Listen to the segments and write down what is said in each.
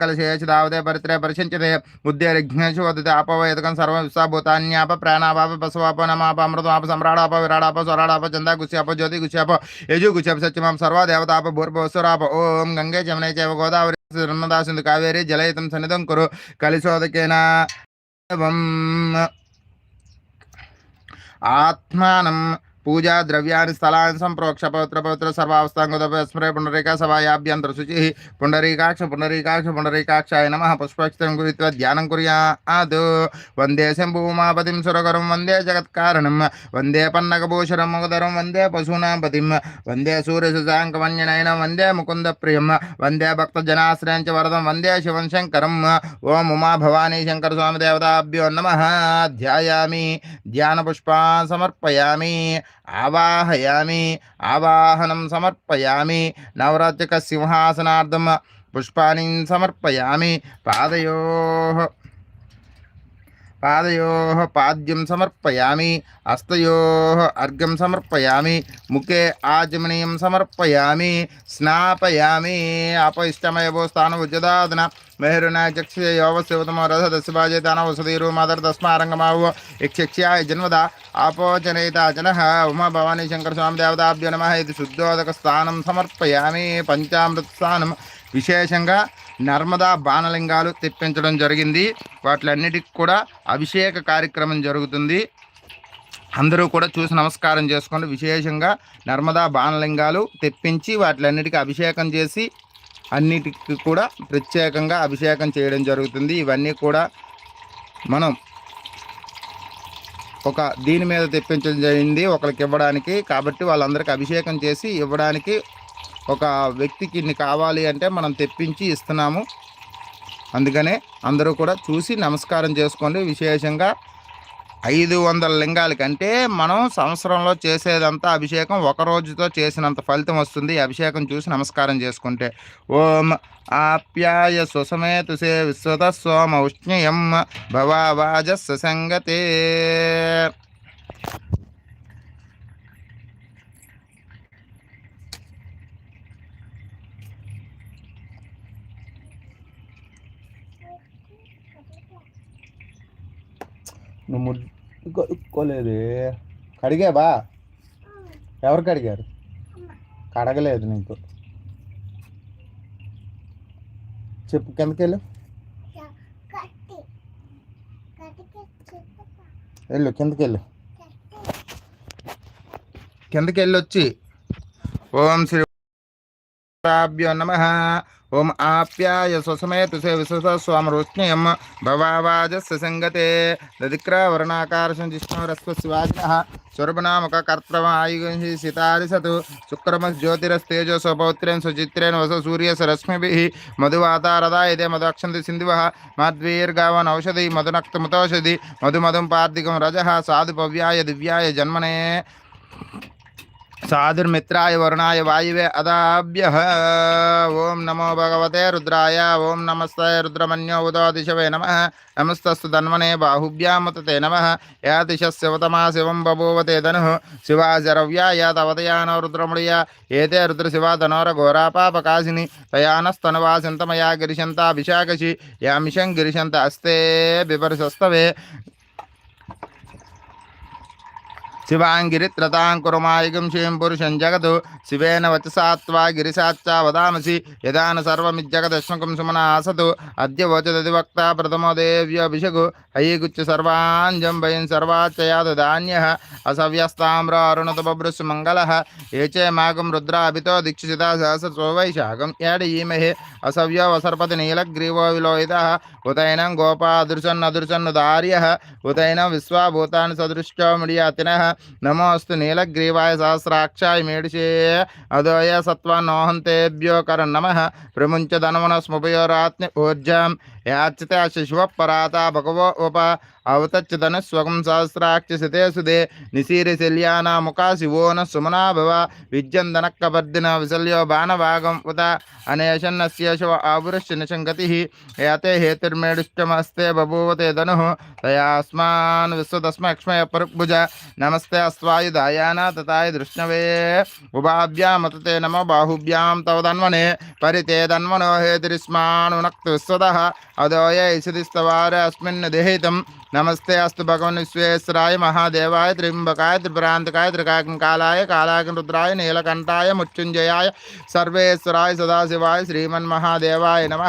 కలశేషదావదే పరిత్రే పరిశించతే ఉద్దేరిఘ్నేషు వదతే ఆపవేదకం సర్వం విశ్వాభూతాన్యాప ప్రాణాపాప పశువాప నమాప అమృతమాప సమ్రాడాప విరాడాప స్వరాడాప చందా గుస్యాప జ్యోతి గుస్యాప యజు గుస్యాప సత్యమాం సర్వదేవతాప భూర్భవసురాప ఓం గంగే జమునే చైవ గోదావరి నర్మదా సింధు కావేరి జలయుతం సన్నిధం కురు కలిశోదకేనా ఆత్మానం పూజా ద్రవ్యాన్ని స్థలాన్ని సంప్రోక్ష పవిత్ర పవిత్ర సర్వావస్థాంగుదస్మరే పుండరీక సభాయాభ్యంతర శుచి పుండరీకాక్ష పుండరీకాక్ష పుండరీకాక్షాయ నమ. పుష్పక్షితం గురిత్వ ధ్యానం కుర్యాద్. వందే శంభూమాపతిం సురగరం వందే జగత్కారణం. వందే పన్నగభూషరం ముగధరం వందే పశూనాం పతిం వందే సూర్యశశాంకమన్యనయనం వందే ముకుంద ప్రియం వందే భక్తజనాశ్రయం చ వరదం వందే శివం శంకరం. ఓం ఉమా భవానీ శంకర స్వామి దేవతాభ్యో నమ. ధ్యాయామి ధ్యాన పుష్పా సమర్పయామి. ఆవాహయామి ఆవాహనం సమర్పయామి నవరాత్రిక సింహాసనార్థం పుష్పాణి సమర్పయామి పాదయో పాదయో పాద్యం సమర్పయామి హస్తయో అర్ఘ్యం సమర్పయామి ముఖే ఆచమనీయం సమర్పయామి స్నాపయామి అపయిష్టమయభో స్థానం ఉజ్జదాదన మెహరునాయ చక్షే యోవశివతమో రథ దశభాజే దాన వసదీరు మదర్ తస్మారంగమావు యక్షక్ష్యాయ జన్మద ఆపోచనేత జన ఉమా భవానీ శంకర స్వామి దేవతాభ్యో నర్మదా బాణలింగాలు తెప్పించడం జరిగింది. వాటిలన్నిటికి కూడా అభిషేక కార్యక్రమం జరుగుతుంది. అందరూ కూడా చూసి నమస్కారం చేసుకోండి. విశేషంగా నర్మదా బాణలింగాలు తెప్పించి వాటిలన్నిటికీ అభిషేకం చేసి అన్నిటికీ కూడా ప్రత్యేకంగా అభిషేకం చేయడం జరుగుతుంది. ఇవన్నీ కూడా మనం ఒక దీని మీద తెప్పించడం జరిగింది. ఒకరికి ఇవ్వడానికి కాబట్టి వాళ్ళందరికీ అభిషేకం చేసి ఇవ్వడానికి ఒక వ్యక్తికి ఇన్ని కావాలి అంటే మనం తెప్పించి ఇస్తున్నాము. అందుకనే అందరూ కూడా చూసి నమస్కారం చేసుకోండి. విశేషంగా ఐదు వందల లింగాలకి అంటే మనం సంవత్సరంలో చేసేదంతా అభిషేకం ఒక రోజుతో చేసినంత ఫలితం వస్తుంది. అభిషేకం చూసి నమస్కారం చేసుకుంటే ఓం ఆప్యాయ సుసమే తుసే విశ్వత సోమ ఉష్ణయం భవాజ సంగతే. నువ్వు ముద్దు కడుక్కోలేదు ఎవరు కడిగారు? కడగలేదు నీకు. చెప్పు కిందకి వెళ్ళు కిందకెళ్ళు. కిందకెళ్ళి వచ్చి ఓం శ్రీ ఓం ताभ्यो नम। ओम आप्याय स्वसमय तुषे विश्व स्वाम रोष्णीयम से संगते। दधिक्रावर्णाकारशं जिष्णुरस्व शिवाजिनः स्वर्भनामकर्तृमायुगंसि सितारिसतु। शुक्रमज्योतिरस्तेजो स्वपौत्रेण सुचित्रेन वस सूर्यसरश्मिभिः। मधुवातारदा ये मधुक्षन्ति सिंधु माद्वीर्गावन् औषधि मधुनक्तमुतौषधि। मधुमधुं पार्थिकं रजः। साधुपव्याय दिव्याय जन्मने। వరుణాయ వాయువే అదాభ్య ఓం నమో భగవతే రుద్రాయ ఓం నమస్తే రుద్రమన్యో ఉదో దిశవే నమ నమస్తస్తు ధన్వనే బాహుభ్యాముతే నమ యా దిశస్యవతమా శివం బభూవతే ధను శివాజరవ్యాయ తవతయానో రుద్రముడియ ఏతే రుద్రశివా ధనోర ఘోరాపాపకాశిని తయానస్తనువాసింతమయా గిరిశంతాభిషాకశి యామిషం గిరిశంత అస్తే బిభర్షస్తవే శివాంగిరిత్రతాం కురుమాయుగం శివం పురుషం జగదు శివేన వచసాత్వా గిరిశాచ్చా వదామసి యదాన సర్వమిజ్జగదశ్మకం సుమన ఆసదు అద్య వచదది వచదధివక్త ప్రథమో దేవ్యభిషగు అయీగుచ్చ సర్వాంజం భయం సర్వాచయాదు ధాన్య असव्यस्ताम्र अरुणतपभृशुमङ्गलः एचे मागं रुद्राभितो दीक्षिता सहस्रो वैशाखं याडयीमहे असव्यो वसर्पतिनीलग्रीवो विलोहितः उतैनं दार्य उतैन विश्वाभूतान् सदृष्टो मिडियातिनः नमोस्त नीलग्रीवाय सहस्राक्षाय मेडिषे। अदोय सत्त्वान्नोहन्तेभ्यो कर नमः। प्रमुञ्च धनमनस्मुपयोरात्म्य ऊर्जां याचिता शिशुवः पराता भगवो उप। యాచిత శిశువ పరాత భగవో ఉప అవతచ్చదన స్వగం సహస్రాక్షిసితే సుదే నిశీరిశల్యానా ముఖా శివో న సుమనా భవ విద్యందనక్కబర్దిన విశల్యో బాణభాగం ఉత అనేషన్నస్య శివ ఆవురశ్య నిశంగతి ఏతే హేతుర్మేడుష్టమస్తే బభూవతే ధను. తయాస్మాన్ విశ్వతస్మక్ష్మయ పరుక్భుజ నమస్తే అస్వాయుధాయాన తథాయ దృష్ణవే. ఉభాభ్యామతతే నమ బాహుభ్యాం తవ ధన్వనే పరితే ధన్వనో హేతిరిస్మానునక్తు విశ్వద. అదోయ ఇషదిస్తవార అస్మిన్ దేహితం नमस्ते अस्त भगवन विश्वेश्वराय, महादेवाय, त्रिम्बकाय त्रिप्रांतकाय त्रिकाकालाय कालाग्रुद्राय नीलकंठाय मुच्युंजयाय सर्वेश्वराय, सदाशिवाय श्रीमन महादेवाय नम।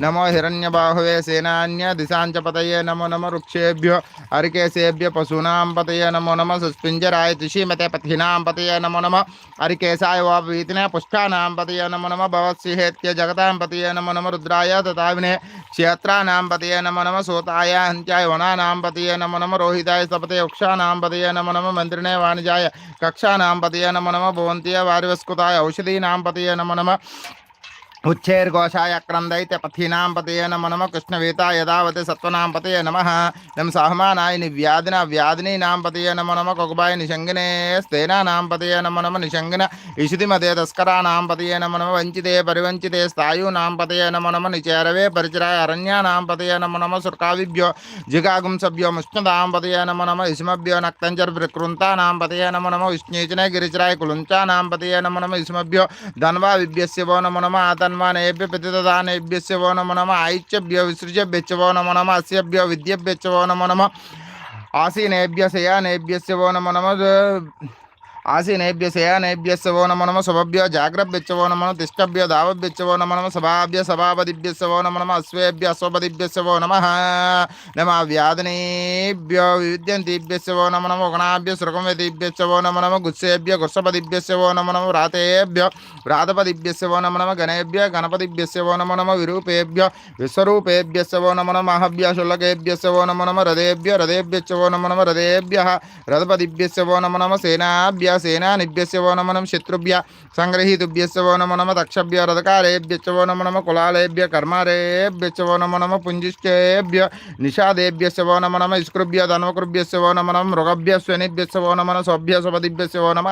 नमो हिण्यबाहवे सेनान्य दिशाच पतये नमो नम वृक्षेभ्यो, हरिकेशेभ्य पशूना पतये नमो नम सुस्पिंजराय तुषीमते पथिना पतये नमो नम हरिकेशाय वापीतने पुष्टाना पतये नमो नम भवत्सिहेत्य, जगता पतये नमो नम रुद्राय तथा क्षेत्राणां पतये नमो नम सोताय हंत्याय वना कक्षानां पतये नमो नम रोहिताय सपते उक्षानां पतये नमो नम मन्त्रिणे वाणिजाय कक्षानां पतये नमो नम भवन्त्य वारिवस्कृताय औषधीनां पतये नमो नम ఉచ్చేర్ఘోషాయ క్రందైతే పథీనాం పతయే నమ నమ కృష్ణవేత యదావతి సత్వనాం పతయే నమ నమ సహమానాయ వ్యాధిని నాం పతయే నమ నమ కొకుబాయ నిశంగినే స్థేనానాం పతయే నమ నమ నిశంగిన ఇషుతిమతే తస్కరానాం పతయే నమ నమ వంచితే పరివంచితే స్థాయు నాం పతయే నమ నమ నిచేరవే పరిచరాయ అరణ్యానాం పతయే నమ నమ సుర్కావిభ్యో జిగాగుం సభ్యో ముష్ణదాం పతయే నమ నమ ఇసుమభ్యో నక్తంచర్ వికృంతానాం పతయే నమ నమ విష్ణీచనే గిరిచరాయ కులుంచానాం పతయే నమ నమ ఇసుమభ్యో ధన్వా విభ్యస్యవో నమ నమ ఆతన్ సన్మానేభ్య పితృదానేభ్యో శివో నమ ఐచ్యభ్యో విసృజభ్యో నమో నమ అస్యభ్యో విద్యభ్యో నమో నమ ఆసీనేభ్య శయానేభ్యో నమో నమ ఆసీనేభ్య శయనేభ్యస్సవో నమ నమ శుభభ్యో జాగ్రభ్యచ్చవో నమ నమ తిష్టభ్యో దావభ్యచ్చవో నమ నమ సభాభ్య సభాపతిభ్యస్సవో నమ నమ అశ్వేభ్య అశ్వపతిభ్యస్సవో నమ నమ వ్యాధనేభ్యో వివిద్యంతిభ్యస్సవో నమ నమ ఒకనాభ్య శృగంవతిభ్యస్సవో నమ నమ గుత్సేభ్య గుర్షపతిభ్యస్సవో నమ నమ వ్రాతేభ్యో వ్రాతపతిభ్యస్సవో నమ నమ గణేభ్య గణపతిభ్యస్సవో నమ నమ విరూపేభ్య విశ్వరూపేభ్యస్సవో నమ నమ మహభ్య శుల్లకేభ్యస్సవో నమ నమ రథేభ్య రథేభ్యచ్చవో నమ నమ రథేభ్య రథపతిభ్యస్సవో నమ నమ సేనాభ్య సేనానిభ్యస్య వో నమ నమ శత్రుభ్య సంగ్రహీతుభ్యస్య వో నమ నమ దక్షభ్య రథకారేభ్యశ్చ వో నమ నమ కులాలేభ్య కర్మారేభ్యశ్చ వో నమ నమ పుంజిష్టేభ్య నిషాదేభ్యస్య వో నమ నమ ఇస్కృభ్య ధన్వకృభ్యస్య వో నమ నమ మృగభ్య స్వనిభ్యస్య వో నమ నమ స్వభ్య స్వపతిభ్యస్య వో నమ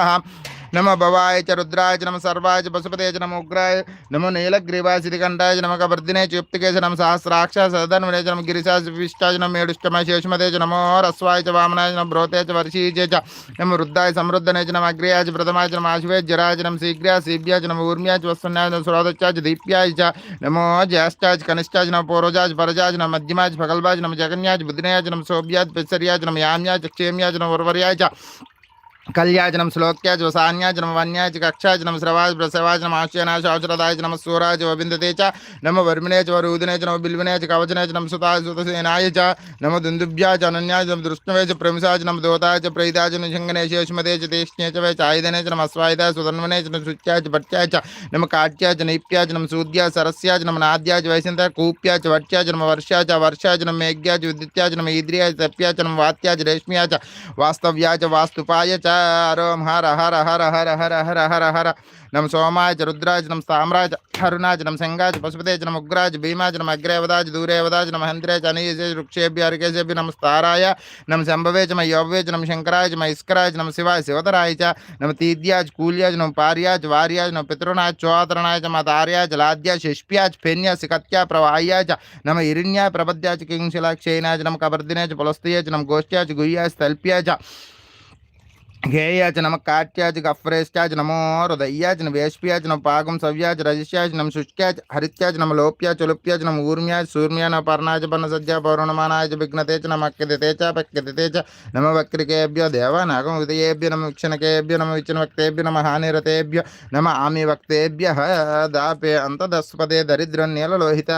नम भवाय च रुद्राय च नम सर्वाय च पशुपते च नम उग्राय नम नीलग्रीवाय श्रीकंठाय च नम कवर्धिने च युक्तिके च नम सहस्राक्ष सदन्वने च नम गिरिशाष्टाय च नम मेडुष्टमय शेषमते च नमो रस्वाय च वामनाय च नम ब्रोते च वर्षीजे च नम रुद्राय समृद्धने च नम अग्रिया च प्रथमाय च नम आशुवे जराय च नम शीघ्राय सीभ्याय च नम ऊर्म्याय च वस्वन्याय च सुरोदच्चा च दीप्याय च नमो ज्येष्ठा च कनिष्ठा च नम पौरोजाय च परजाय च नम मध्यमाय च च नम जगन्याय च च नम शोभ्याय च च नम याम्याय च च नम उर्वर्याय च कल्या जनम श्लोक्या ज्वसान्या जनमवान्या कक्षा जनम स्रवाज ब्रसवाज नम आश्यनाश औषधाय जनम सूराज विंदते च नम वर्मिणे च च नम बिल्विने च कवचने च नम सुता सुतसेनाय च नम दुंदुभ्या च अनन्या च दृष्णवे च प्रमिसा च नम देवताय च प्रयिता च निषङ्गने शेषमते च तेष्णे च च नम अस्वायुधाय सुधन्वने च च च नम काट्या च नैप्या च नम सूद्या सरस्या च नम नाद्या च वैसिन्ता कूप्या च वट्या च नम वर्षा च वर्षा च नम मेघ्या च विद्युत्या च नम ईद्रिया च तप्या च नम वात्या च रेश्म्या च वास्तव्या च वास्तुपाय च చ వాస్తుపాయ చ అరోం హర హర హర హర హర హర హర హర నమ సోమాయ చ రుద్రాయ చ నమ తామ్రాయ చ హరుణాయ చ నమ సంగాయ చ పశుపతే చ నమ ఉగ్రాయ చ భీమాయ చ నమ అగ్రేవదాయ చ దూరేవదాయ చ నమ హంత్రే చ అనీయ చ వృక్షేభ్య అరికేశేభ్య నమ స్తారాయ నమ శంభవే చ మ యోవే చ నమ శంకరాయ చ మ ఇస్కరాయ చ నమ శివాయ శివతరాయ చ నమ తీద్యాయ చ కూల్యాయ చ నమ పార్యాయ చ ఘేయాచనం కాట్యాచ అఫ్రేష్టాచనమో హృదయ్యాచన వేష్ప్యాచనం పాకం సవ్యాచ రజిష్యాచనం శుష్క్యాచ హరిత్యాచనం లోప్యాచ లుప్యాచనం ఊర్మ్యాచ సూర్మ్యాన పర్ణాచ పర్ణ సజ్జా పౌర్ణమానాచ విఘ్నతేచ నమక్కితేచ పక్కితేచ నమ వక్రికేభ్యో దేవ నాగం ఉదయేభ్య నమ విక్షణకేభ్య నమ విచ్చిన వక్తేభ్య నమ హానిరతేభ్య నమ ఆమి వక్తేభ్య దాపే అంతదస్పదే దరిద్రన్నీలలోహిత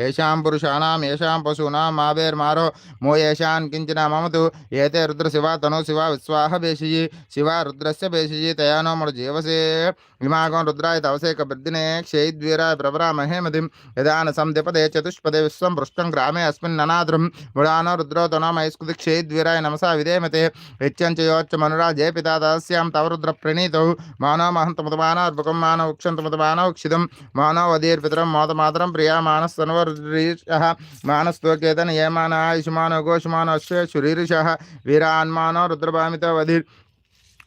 ఏషాం పురుషాణం ఏషాం పశూనాం మావేర్మారో మో ఏషాన్ కించిన మమతు ఏతే రుద్రశివ తను శివ విశ్వాహ వేషయీ శివ రుద్రస్య భేషయి తయానోముడు జీవసే ఇమాగం రుద్రాయ తవసేక బృద్ధినే క్షయద్వీరాయ ప్రవరామహే మదిం యదాన సంధిపదే చతుష్పదే విశ్వం పృష్టం గ్రామే అస్మిన్ ననాద్రం. ముడానో రుద్రో తనమైస్కృతి క్షయద్వీరాయ నమసా విధేమతే. యచ్చంచ యోచ్చ మనురాజే పితా తస్యాం తవ రుద్ర ప్రణీతౌ. మానవ మహంతముతమానర్భకం మానవ ఉక్షంతముతమానవ క్షితం మానవ వదీర్పితరం మోతమాతరం ప్రియా మానస్తనువరీష మానస్తోకేతన ఏమాన ఆయుష్మానో ఘోషమానో అశ్వ శురీరుష. వీరాన్మానో రుద్రభామితో వధీర్.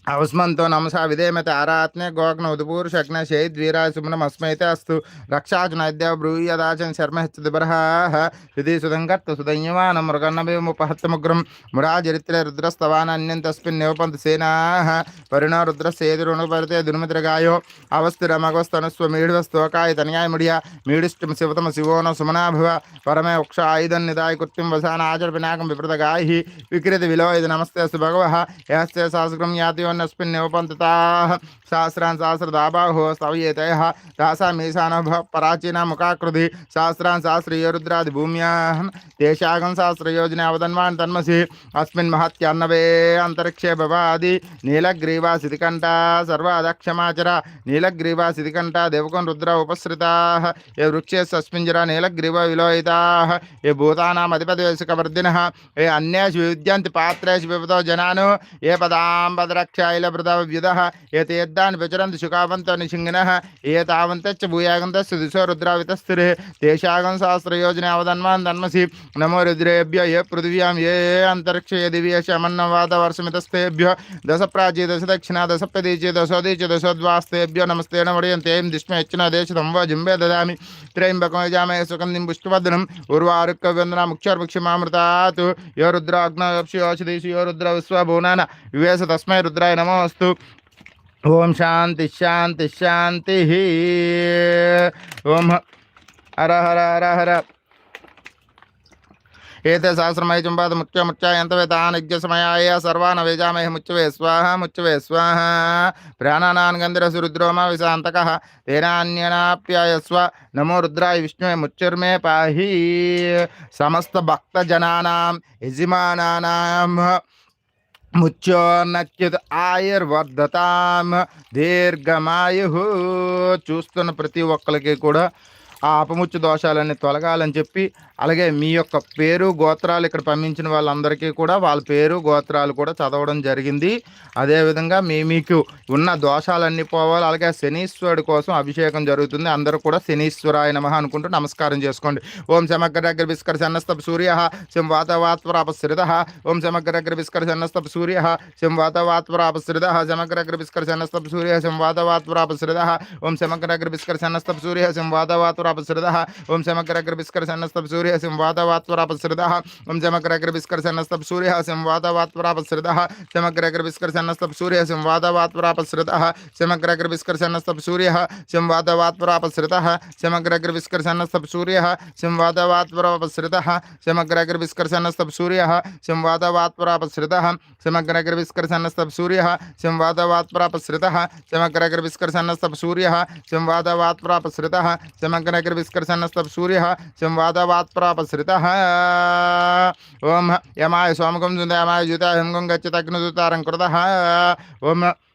उस्मन्तो नमसा विधेमते आरात्ने गोग्न उदपूरुषग्न अस्त अस्तु ब्रूय ब्रूयदाचन शर्म हिदि सुधंकर्त सुधन्यवान मृगन्नमी मुपहत मुग्रम मुरा चरित्रे रुद्रस्तवान अन्यस्वपंत सेना परण परिणो रुद्रस्येतिरुणुपरते दुर्मित्रगायो अवस्तिरमगोस्तनुस्वमीढवस्तोकाय तनयाय मुडिया मीडिष्ट शिवतम शिवो न सुमनाभुव परमे उक्ष आयुधं निदाय कृत्तिं वसान गाय विप्रतगायः विकृतिविलोयति नमस्ते अस्तु भगव यस्ते सहस्रं याति విపృత గాయి విక్రీత విలో ఇది నమస్తే అస్తు భగవ యస్తే సహస్రం యాతియోన్నస్మిన్ నివపంతతాః సహస్రాన్ సహస్రదాబాహో స్తవయేతయః దాసామీశాన పరాచీన ముఖాకృతి సహస్రాన్ సహస్రయో రుద్రాది భూమ్యాహం దేశాగం సహస్రయోజన అవదన్వాన్ తన్మసి అస్మిన్ మహత్యన్నవే అంతరిక్షే భవాది నీలగ్రీవా సితికంఠ సర్వాదక్షమాచర నీలగ్రీవా సితికంఠ దేవకం రుద్ర ఉపసృతా कायलप्रदाव्युधः एते यद्दान् प्रचरन्ति शुकावन्त निशिङ्गिनः एतावन्तश्च भूयागन्तश्च दिशो रुद्रावितस्थिरः तेषागंसहस्रयोजनावधन्वान् धन्मसि नमो रुद्रेभ्य ये पृथिव्यां ये ये अन्तरिक्षे दिव्यशमन्नवादवर्षमितस्तेभ्यो दशप्राची दशदक्षिणा दशप्रदीचे दशोदीचे दशोद्वास्तेभ्यो नमस्ते न वडयन्ते दिष्मे यच्चना देशदं वा जिम्बे ददामि त्रयम्बकमजामहे सुगन्धिं पुष्टवर्धनम् उर्वारुकव्यन्दना मुख्यर्मुक्षमामृतात् यो रुद्राग्नाक्षिषु यो रुद्र रुद्रविश्वभुवनान विवेश तस्मै रुद्राय नमोस्तु ओम शांति शांति शांति ही। ओम हर हर हर हर। एक सहस्रमय चुंबा मुख्य मुच्चायंतवेतानिज्ञसमयाय सर्वान् वेजामहे मुच्चवे स्वाह मुच्चवे स्वाहा। प्राणानान् गन्धरसुरुद्रोम विशान्तकः तेनान्यनाप्यायस्व नमो रुद्राय विष्णुवे मुच्चुर्मे समस्त भक्तजना यजमा హర ఆయుర్వర్ధతాం దీర్ఘమాయు చూస్తున్న ప్రతి ఒక్కరికి కూడా ఆ అపముచ్చు దోషాలన్నీ తొలగాలని చెప్పి అలాగే మీ యొక్క పేరు గోత్రాలు ఇక్కడ పంపించిన వాళ్ళందరికీ కూడా వాళ్ళ పేరు గోత్రాలు కూడా చదవడం జరిగింది. అదేవిధంగా మీ మీకు ఉన్న దోషాలన్నీ పోవాలి. అలాగే శనీశ్వరుడి కోసం అభిషేకం జరుగుతుంది. అందరూ కూడా శనీశ్వరాయ నమ అనుకుంటూ నమస్కారం చేసుకోండి. ఓం సమగ్రగ్ర విస్కర సన్నస్తప సూర్య శం వాతవాత్వరాపశ్రిత ఓం సమగ్రగ్ర విస్కర సన్నస్తప సూర్య శం వాతవాత్వరాపశ్రిత సమగ్రగ్ర విస్కర సన్నస్తప సూర్య శం వాతవాత్వరాపశ్రిత ఓం సమగ్రగ్ర విస్కర సన్నస్తప సూర్య శం వాతవాత్వరాపశ్రిత ఓం సమగ్రగ్ర విస్కర సన్నస్తప సూర్య శం వాతవాత్వరాపశ్రిత ఓం సమగ్రగ్ర విస్కర సన్నస్తప సూర్య శం వాతవాత్వరాపశ్రిత సమగ్రగ్ర విస్కర సన్నస్తప సూర్య శం వాతవాత్వరాపశ్రిత సమగ్రగ్ర విస్కర సన్నస్తప సూర్య శం వాతవాత్వరాపశ్రిత సమగ్రగ్ర విస్కర సన్నస్తప సూర్య శం వాతవాత్వరాపశ్రిత సమగ్రగ్ర విస్కర సన్నస్తప సూర్య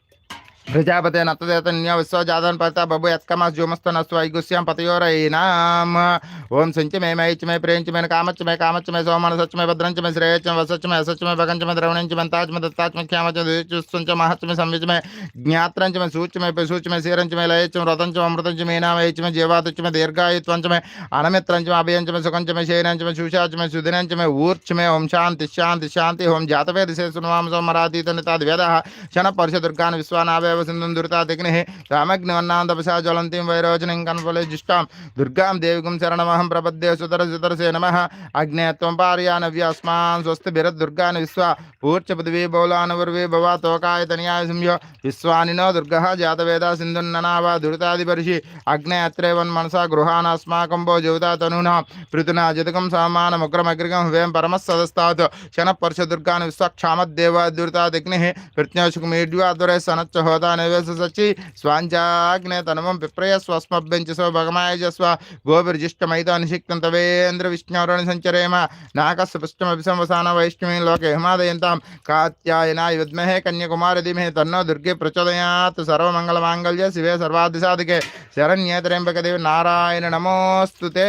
ಪ್ರಜಾಪತೆ ನತ್ತದೇತನ್ಯ ವಿಶ್ವಜಾತನ್ ಪತ ಬಬು ಯತ್ಕಮಸ್ ಜೋಮಸ್ತನಸ್ವ ಐಗುಸ್ಯಂ ಪತಯೋರೈನಾಂ ಓಂ ಸಂಚ ಮೇ ಮೈಚ ಮೇ ಪ್ರೇಂಚ ಮೇ ಕಾಮಚ ಮೇ ಕಾಮಚ ಮೇ ಸೋಮನ ಸಚ ಮೇ ಭದ್ರಂಚ ಮೇ ಶ್ರೇಯಚ ವಸಚ ಮೇ ಅಸಚ ಮೇ ಭಗಂಚ ಮೇ ದ್ರವಣಂಚ ಮೇ ತಾಚ ಮೇ ದತ್ತಾಚ ಮೇ ಖ್ಯಾಮಚ ದೇಚುಸ್ತಂಚ ಮಹಚ ಮೇ ಸಂವಿಚ ಮೇ ಜ್ಞಾತ್ರಂಚ ಮೇ ಸೂಚ ಮೇ ಪಸೂಚ ಮೇ ಸೀರಂಚ ಮೇ ಲಯಚ ಮೇ ರತಂಚ ಮೇ ಅಮೃತಂಚ ಮೇ ನಾಮಯಚ ಮೇ ಜೀವಾತುಚ ಮೇ ದೀರ್ಘಾಯುತ್ವಂಚ ಮೇ ಅನಮಿತ್ರಂಚ ಮೇ ಅಭಯಂಚ ಮೇ ಸುಖಂಚ ಮೇ ಶೈನಂಚ ಮೇ ಶುಷಾಚ ಮೇ ಸುದಿನಂಚ ಮೇ ಊರ್ಚ ಮೇ ಓಂ ಶಾಂತಿ ಶಾಂತಿ ಶಾಂತಿ ಓಂ ಜಾತವೇದ ಸೇ ಸುನವಾಂ ಸೋಮರಾತೀತ ನಿತಾದ ವೇದ ಶನ ಪರ್ಷ ದುರ್ಗಾನ್ ವಿಶ್ವಾನಾವೇ तदेव सिन्धुं दुरिता दिग्निः रामग्निवन्नां तपसा ज्वलन्तीं वैरोचनीं कन्फले जुष्टां दुर्गां देविकुं नम अग्ने सुतरसुतरसे नमः। अग्ने त्वं पारयानव्यास्मान् स्वस्तिभिरद्दुर्गान् विश्वा। पूर्चपदवी भव तोकाय तनिया सिंह। विश्वानिनो दुर्गः जातवेदा सिन्धुन्ननाव दुरितादिपर्षि। अग्ने अत्रैवन्मनसा गृहाणास्माकं भो ज्योता तनूनः। पृथुना जतकं सामानमुग्रमग्रिगं हृदयं परमः सदस्तात् शनपर्शदुर्गान् विश्वा क्षामद्देव दुरितादिग्निः प्रत्याशुकुमीड्वादुरे सनच्च होत నివేశ సచి స్వాంచాగ్నే తనుమం పిప్రయ స్వస్మభ్యంచస్వ భగమాయజస్వ గోభిర్జిష్టమైతో నిషిక్తం తవేంద్ర విష్ణురణి సంచరేమ. నాకస్య పుష్టమభిసంవసాన వైష్ణవీ లోకే హిమాదయంతాం. కాత్యాయనాయ విద్మహే కన్యకుమారి ధీమహే తన్నో దుర్గే ప్రచోదయాత్. సర్వమంగళమాంగళ్య శివే సర్వాదిసాధికే శరణ్యేతరేంబకదేవి నారాయణ నమోస్తుతే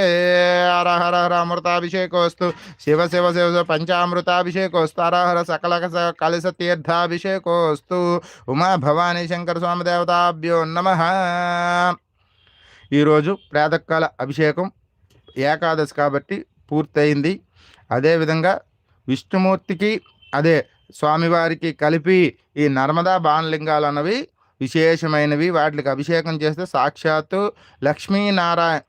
హర హర హర అమృతాభిషేకోస్తు. శివ శివ శివ శివ పంచామృతాభిషేకోస్తు. హర హర సకల కలశ తీర్థాభిషేకోస్తు. ఉమా భవాని శంకర స్వామి దేవతాభ్యో నమ. ఈరోజు ప్రాతకాల అభిషేకం ఏకాదశి కాబట్టి పూర్తయింది. అదేవిధంగా విష్ణుమూర్తికి అదే స్వామివారికి కలిపి ఈ నర్మదా బాణలింగాలు అన్నవి విశేషమైనవి. వాటికి అభిషేకం చేస్తే సాక్షాత్తు లక్ష్మీనారాయణ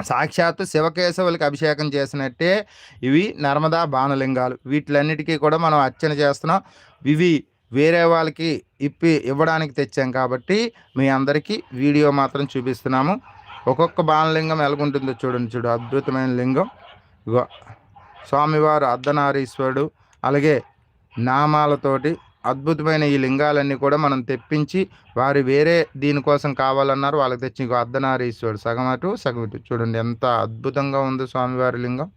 సాక్షాత్తు శివకేశవులకి అభిషేకం చేసినట్టే ఇవి నర్మదా బాణలింగాలు. వీటిలన్నిటికీ కూడా మనం అర్చన చేస్తున్నాం. ఇవి వేరే వాళ్ళకి ఇప్పి ఇవ్వడానికి తెచ్చాం కాబట్టి మీ అందరికీ వీడియో మాత్రం చూపిస్తున్నాము. ఒక్కొక్క బాణలింగం ఎలాగుంటుందో చూడండి చూడు అద్భుతమైన లింగం. ఇగో స్వామివారు అర్ధనారీశ్వరుడు అలాగే నామాలతోటి అద్భుతమైన ఈ లింగాలన్నీ కూడా మనం తెప్పించి వారు వేరే దీనికోసం కావాలన్నారు వాళ్ళకి తెచ్చి ఇంకో అర్ధనారీశ్వరుడు సగం అటు సగం ఇటు. చూడండి ఎంత అద్భుతంగా ఉంది స్వామివారి లింగం.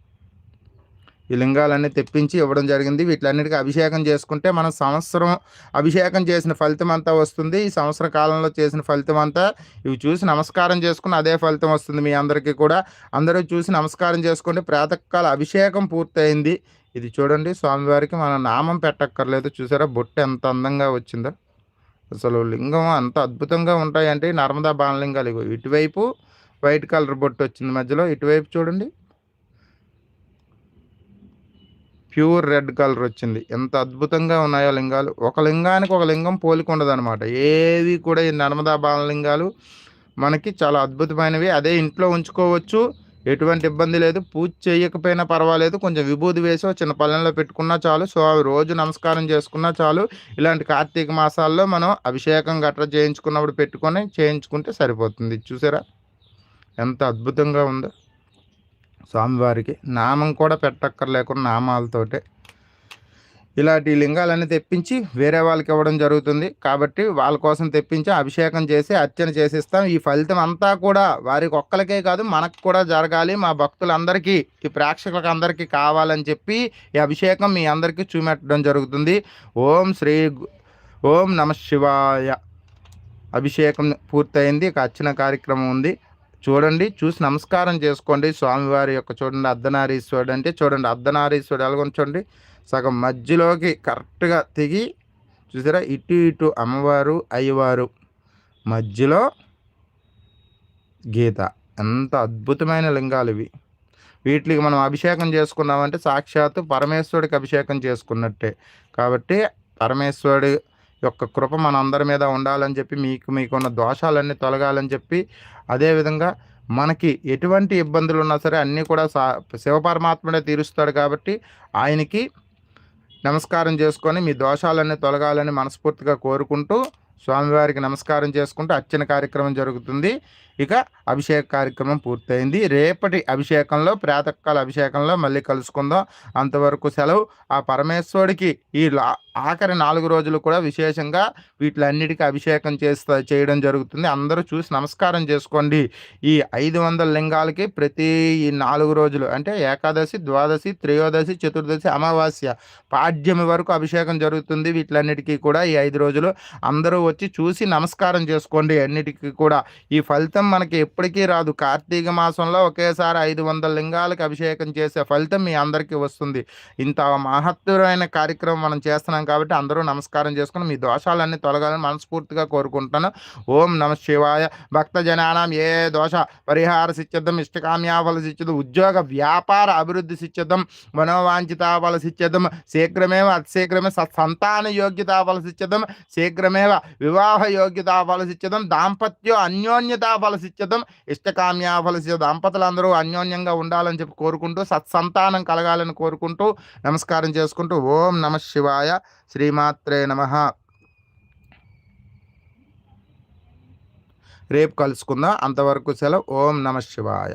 ఈ లింగాలన్నీ తెప్పించి ఇవ్వడం జరిగింది. వీటిలన్నిటికీ అభిషేకం చేసుకుంటే మన సంవత్సరం అభిషేకం చేసిన ఫలితం అంతా వస్తుంది. ఈ సంవత్సర కాలంలో చేసిన ఫలితం అంతా ఇవి చూసి నమస్కారం చేసుకుని అదే ఫలితం వస్తుంది మీ అందరికీ కూడా. అందరూ చూసి నమస్కారం చేసుకుంటే ప్రాతకాల అభిషేకం పూర్తయింది. ఇది చూడండి. స్వామివారికి మన నామం పెట్టక్కర్లేదు. చూసారా? బొట్టు ఎంత అందంగా వచ్చిందో. అసలు లింగం అంత అద్భుతంగా ఉంటాయంటే నర్మదా బాణలింగాలు ఇవి ఇటువైపు వైట్ కలర్ బొట్టు వచ్చింది మధ్యలో. ఇటువైపు చూడండి. ప్యూర్ రెడ్ కలర్ వచ్చింది. ఎంత అద్భుతంగా ఉన్నాయో లింగాలు. ఒక లింగానికి ఒక లింగం పోలిక ఉండదన్నమాట. ఏవి కూడా ఈ నర్మదా బాణలింగాలు మనకి చాలా అద్భుతమైనవి. అదే ఇంట్లో ఉంచుకోవచ్చు. ఎటువంటి ఇబ్బంది లేదు. పూజ చేయకపోయినా పర్వాలేదు. కొంచెం విభూతి వేసో చిన్న పల్లెంలో పెట్టుకున్నా చాలు. సో రోజు నమస్కారం చేసుకున్నా చాలు. ఇలాంటి కార్తీక మాసాల్లో మనం అభిషేకం గట్రా చేయించుకున్నప్పుడు పెట్టుకొని చేయించుకుంటే సరిపోతుంది. చూసారా? ఎంత అద్భుతంగా ఉందో. స్వామివారికి నామం కూడా పెట్టక్కర్లేకుండా నామాలతోటే ఇలాంటి లింగాలన్నీ తెప్పించి వేరే వాళ్ళకి ఇవ్వడం జరుగుతుంది. కాబట్టి వాళ్ళ కోసం తెప్పించి అభిషేకం చేసి అర్చన చేసిస్తాం. ఈ ఫలితం అంతా కూడా వారికి ఒక్కరికే కాదు మనకు కూడా జరగాలి. మా భక్తులందరికీ ఈ ప్రేక్షకులకు అందరికీ కావాలని చెప్పి ఈ అభిషేకం మీ అందరికీ చూపెట్టడం జరుగుతుంది. ఓం శ్రీ ఓం నమ శివాయ. అభిషేకం పూర్తయింది. ఇక అర్చన కార్యక్రమం ఉంది. చూడండి చూసి నమస్కారం చేసుకోండి. స్వామివారి యొక్క చూడండి అర్ధనారీశ్వరుడు అంటే చూడండి అర్ధనారీశ్వరుడు ఎలాగొని చూడండి సగం మధ్యలోకి కరెక్ట్గా దిగి చూసారా? ఇటు ఇటు అమ్మవారు అయ్యవారు. మధ్యలో గీత. ఎంత అద్భుతమైన లింగాలు ఇవి. వీటికి మనం అభిషేకం చేసుకున్నామంటే సాక్షాత్తు పరమేశ్వరుడికి అభిషేకం చేసుకున్నట్టే. కాబట్టి పరమేశ్వరుడు యొక్క కృప మన అందరి మీద ఉండాలని చెప్పి మీకు మీకున్న దోషాలన్నీ తొలగాలని చెప్పి అదేవిధంగా మనకి ఎటువంటి ఇబ్బందులు ఉన్నా సరే అన్నీ కూడా సా శివపరమాత్ముడే తీరుస్తాడు కాబట్టి ఆయనకి నమస్కారం చేసుకొని మీ దోషాలన్నీ తొలగాలని మనస్ఫూర్తిగా కోరుకుంటూ స్వామివారికి నమస్కారం చేసుకుంటూ అర్చన కార్యక్రమం జరుగుతుంది. ఇక అభిషేక కార్యక్రమం పూర్తయింది. రేపటి అభిషేకంలో ప్రాతకాల అభిషేకంలో మళ్ళీ కలుసుకుందాం. అంతవరకు సెలవు. ఆ పరమేశ్వరుడికి ఈ ఆఖరి నాలుగు రోజులు కూడా విశేషంగా వీటిలన్నిటికీ అభిషేకం చేస్తా చేయడం జరుగుతుంది. అందరూ చూసి నమస్కారం చేసుకోండి. ఈ ఐదు వందల లింగాలకి ప్రతి ఈ నాలుగు రోజులు అంటే ఏకాదశి ద్వాదశి త్రయోదశి చతుర్దశి అమావాస్య పాడ్యమి వరకు అభిషేకం జరుగుతుంది వీటిలన్నిటికీ కూడా ఈ ఐదు రోజులు. అందరూ వచ్చి చూసి నమస్కారం చేసుకోండి. అన్నిటికీ కూడా ఈ ఫలితం మనకి ఎప్పటికీ రాదు. కార్తీక మాసంలో ఒకేసారి ఐదు వందల లింగాలకు అభిషేకం చేసే ఫలితం మీ అందరికీ వస్తుంది. ఇంత మహత్తరమైన కార్యక్రమం మనం చేస్తున్నాం కాబట్టి అందరూ నమస్కారం చేసుకుని మీ దోషాలన్నీ తొలగాలని మనస్ఫూర్తిగా కోరుకుంటాను ఓం నమ శివాయ. భక్త జనానం ఏ దోష? పరిహార సిచ్చదం ఇష్టకామ్యాఫల సిచ్చదం ఉద్యోగ వ్యాపార అభివృద్ధి సిచ్చదం మనోవాంఛితాఫల సిచ్చదం శీఘ్రమేవ అతిశీఘ్రమే సత్సంతాన యోగ్యతాఫల సిచ్చదం శీఘ్రమేవ వివాహ యోగ్యతాఫల సిచ్చదం దాంపత్య అన్యోన్యతాఫల ఫలసిచ్చదం ఇష్టకామ్యా ఫలసిచ్చ దంపతులందరూ అన్యోన్యంగా ఉండాలని చెప్పి కోరుకుంటూ సత్సంతానం కలగాలని కోరుకుంటూ నమస్కారం చేసుకుంటూ ఓం నమ శివాయ శ్రీమాత్రే నమ. రేపు కలుసుకుందాం. అంతవరకు సెలవు. ఓం నమ శివాయ.